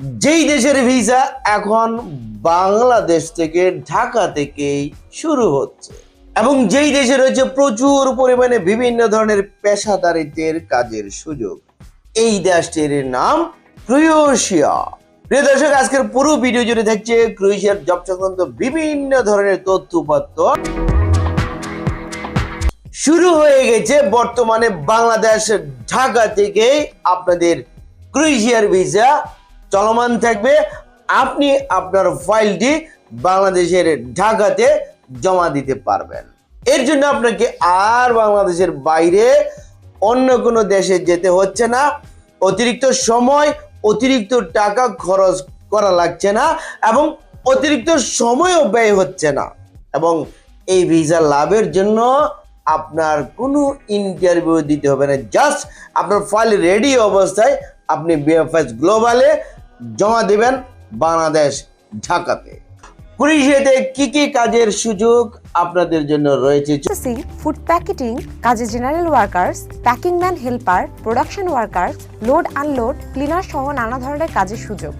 যেই দেশের ভিসা এখন বাংলাদেশ থেকে ঢাকা থেকেই শুরু হচ্ছে। এবং যেই দেশে রয়েছে প্রচুর পরিমাণে বিভিন্ন ধরনের পেশাদারিত্বের কাজের সুযোগ। এই দেশটির নাম ক্রোয়েশিয়া। প্রিয় দর্শক, আজকের পুরো ভিডিও জুড়ে থাকছে ক্রোয়েশিয়ার জব সংক্রান্ত বিভিন্ন ধরনের তথ্যপাত্র। শুরু হয়ে গেছে বর্তমানে বাংলাদেশ ঢাকা থেকে আপনাদের ক্রোয়েশিয়ার ভিসা চলমান থাকবে। আপনি আপনার ফাইলটি বাংলাদেশের ঢাকাতে জমা দিতে পারবেন। এর জন্য আপনাকে আর বাংলাদেশের বাইরে অন্য কোনো দেশে যেতে হচ্ছে না। অতিরিক্ত সময়, অতিরিক্ত টাকা খরচ করা লাগছে না এবং অতিরিক্ত সময়ও ব্যয় হচ্ছে না। এবং এই ভিসা লাভের জন্য আপনার কোনো ইন্টারভিউ দিতে হবে না। জাস্ট আপনার ফাইল রেডি অবস্থায় আপনি বিএফএস গ্লোবালে জমা দেবেন বাংলাদেশ ঢাকাতে। ক্রোয়েশিয়াতে কি কি কাজের সুযোগ আপনাদের জন্য রয়েছে? ফুড প্যাকেটিং কাজে general workers packing man helper production workers load unload cleaner সহ নানা ধরনের কাজের সুযোগ।